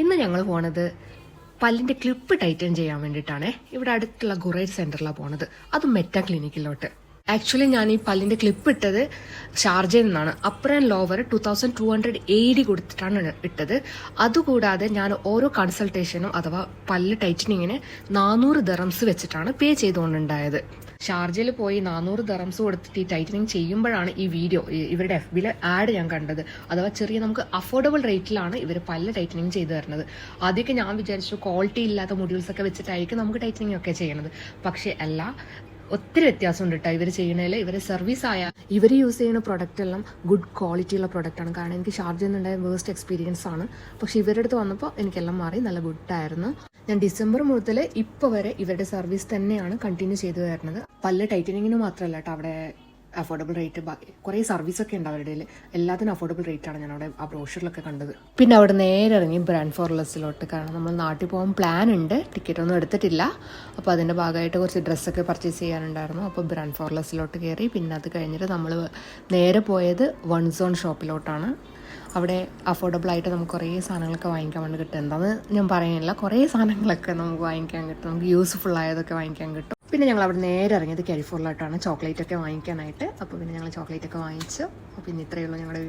ഇന്ന് ഞങ്ങൾ പോണത് പല്ലിന്റെ ക്ലിപ്പ് ടൈറ്റൻ ചെയ്യാൻ വേണ്ടിട്ടാണ് ഇവിടെ അടുത്തുള്ള ഗുറേ സെന്ററിലാണ് പോണത്. അത് മെറ്റ ക്ലിനിക്കിലോട്ട്. ആക്ച്വലി ഞാൻ ഈ പല്ലിന്റെ ക്ലിപ്പ് ഇട്ടത് ഷാർജയിൽ നിന്നാണ്. Upper and lower two thousand two hundred eighty കൊടുത്തിട്ടാണ് ഇട്ടത്. അതുകൂടാതെ ഞാൻ ഓരോ കൺസൾട്ടേഷനും അഥവാ പല്ല് ടൈറ്റനിങ്ങിന് നാനൂറ് ദറംസ് വെച്ചിട്ടാണ് പേ ചെയ്തുകൊണ്ടുണ്ടായത്. ഷാർജയിൽ പോയി നാനൂറ് ദറംസ് കൊടുത്തിട്ട് ഈ ടൈറ്റനിങ് ചെയ്യുമ്പോഴാണ് ഈ വീഡിയോ ഇവരുടെ എഫ് ബിയിലെ ആഡ് ഞാൻ കണ്ടത്. അഥവാ ചെറിയ നമുക്ക് അഫോർഡബിൾ റേറ്റിലാണ് ഇവർ പല ടൈറ്റനിങ് ചെയ്തു തരുന്നത്. ആദ്യമൊക്കെ ഞാൻ വിചാരിച്ചു ക്വാളിറ്റി ഇല്ലാത്ത മൊഡ്യൂൾസ് ഒക്കെ വെച്ചിട്ടായിരിക്കും നമുക്ക് ടൈറ്റനിങ് ഒക്കെ ചെയ്യണത്. പക്ഷേ അല്ല ഒത്തിരി വ്യത്യാസമുണ്ട് കേട്ടോ ഇവർ ചെയ്യണതിൽ ഇവരെ സർവീസ് ആയ ഇവർ യൂസ് ചെയ്യുന്ന പ്രൊഡക്റ്റ് എല്ലാം ഗുഡ് ക്വാളിറ്റി ഉള്ള പ്രൊഡക്റ്റ് ആണ്. കാരണം എനിക്ക് ചാർജ് നിന്നുണ്ടായ വേസ്റ്റ് എക്സ്പീരിയൻസ് ആണ്. പക്ഷെ ഇവരുടെ അടുത്ത് വന്നപ്പോൾ എനിക്കെല്ലാം മാറി. നല്ല ഗുഡ് ആയിരുന്നു. ഞാൻ ഡിസംബർ മുതൽ ഇപ്പോൾ വരെ ഇവരുടെ സർവീസ് തന്നെയാണ് കണ്ടിന്യൂ ചെയ്തു വരുന്നത്. പല്ല് ടൈറ്റനിങ്ങിന് മാത്രമല്ല കേട്ടോ അവിടെ അഫോർഡബിൾ റേറ്റ് കുറേ സർവീസ് ഒക്കെ ഉണ്ട് അവരുടെ എല്ലാത്തിനും അഫോർഡബിൾ ആണ് ഞാൻ അവിടെ ആ ബ്രോഷറിലൊക്കെ കണ്ടത്. പിന്നെ അവിടെ നേരെ ഇറങ്ങി ബ്രാൻഡ് ഫോർലെസ്സിലോട്ട് കാരണം നമ്മൾ നാട്ടിൽ പോകാൻ പ്ലാൻ ഉണ്ട്. ടിക്കറ്റ് ഒന്നും എടുത്തിട്ടില്ല. അപ്പോൾ അതിന്റെ ഭാഗമായിട്ട് കുറച്ച് ഡ്രസ്സൊക്കെ പർച്ചേസ് ചെയ്യാനുണ്ടായിരുന്നു. അപ്പോൾ ബ്രാൻഡ് ഫോർലെസ്സിലോട്ട് കയറി. പിന്നെ അത് കഴിഞ്ഞിട്ട് നമ്മൾ നേരെ പോയത് വൺ സോൺ ഷോപ്പിലോട്ടാണ് അവിടെ അഫോർഡബിൾ ആയിട്ട് നമുക്ക് കുറേ സാധനങ്ങളൊക്കെ വാങ്ങിക്കാൻ വേണ്ടി കിട്ടും. എന്താണെന്ന് ഞാൻ പറയുന്നില്ല. കുറേ സാധനങ്ങളൊക്കെ നമുക്ക് വാങ്ങിക്കാൻ കിട്ടും. നമുക്ക് യൂസ്ഫുൾ ആയതൊക്കെ വാങ്ങിക്കാൻ കിട്ടും. പിന്നെ ഞങ്ങൾ അവിടെ നേരെ ഇറങ്ങിയത് കാലിഫോർണിലോട്ടാണ് ചോക്ലേറ്റ് ഒക്കെ വാങ്ങിക്കാനായിട്ട്. അപ്പോൾ പിന്നെ ഞങ്ങൾ ചോക്ലേറ്റ് ഒക്കെ വാങ്ങിച്ചു. അപ്പോൾ പിന്നെ ഇത്രയേ ഉള്ളൂ ഞങ്ങളുടെ